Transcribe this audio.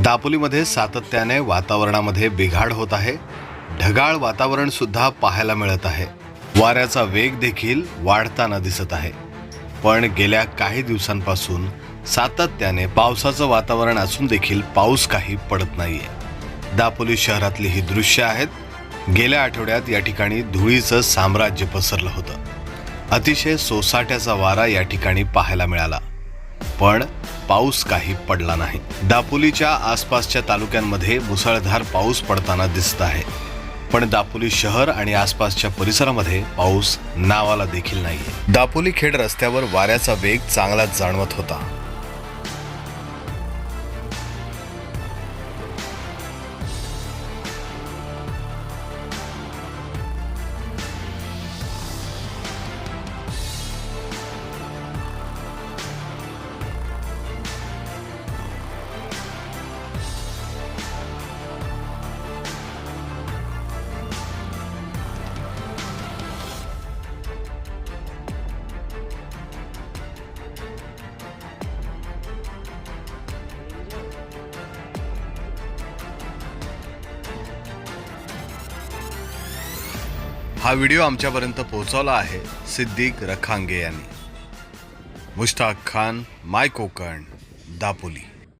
दापोलीमध्ये सातत्याने वातावरणामध्ये बिघाड होत आहे. ढगाळ वातावरण सुद्धा पाहायला मिळत आहे. वाऱ्याचा वेग देखील वाढताना दिसत आहे. पण गेल्या काही दिवसांपासून सातत्याने पावसाचं वातावरण असून देखील पाऊस काही पडत नाहीये. दापोली शहरातली ही दृश्य आहेत. गेल्या आठवड्यात या ठिकाणी धुळीचं साम्राज्य पसरलं होतं. अतिशय सोसाट्याचा वारा या ठिकाणी पाहायला मिळाला. पण पाऊस काही पडला नाही. दापोलीच्या आसपासच्या तालुक्यांमध्ये मुसळधार पाऊस पडताना दिसत आहे. पण दापोली शहर आणि आसपासच्या परिसरामध्ये पाऊस नावाला देखील नाही दापोली खेड रस्त्यावर वाऱ्याचा वेग चांगलाच जाणवत होता. हा व्हिडिओ आमच्यापर्यंत पोहोचवला आहे सिद्दीक रखांगे यांनी. मुश्ताक खान माय कोकण दापोली.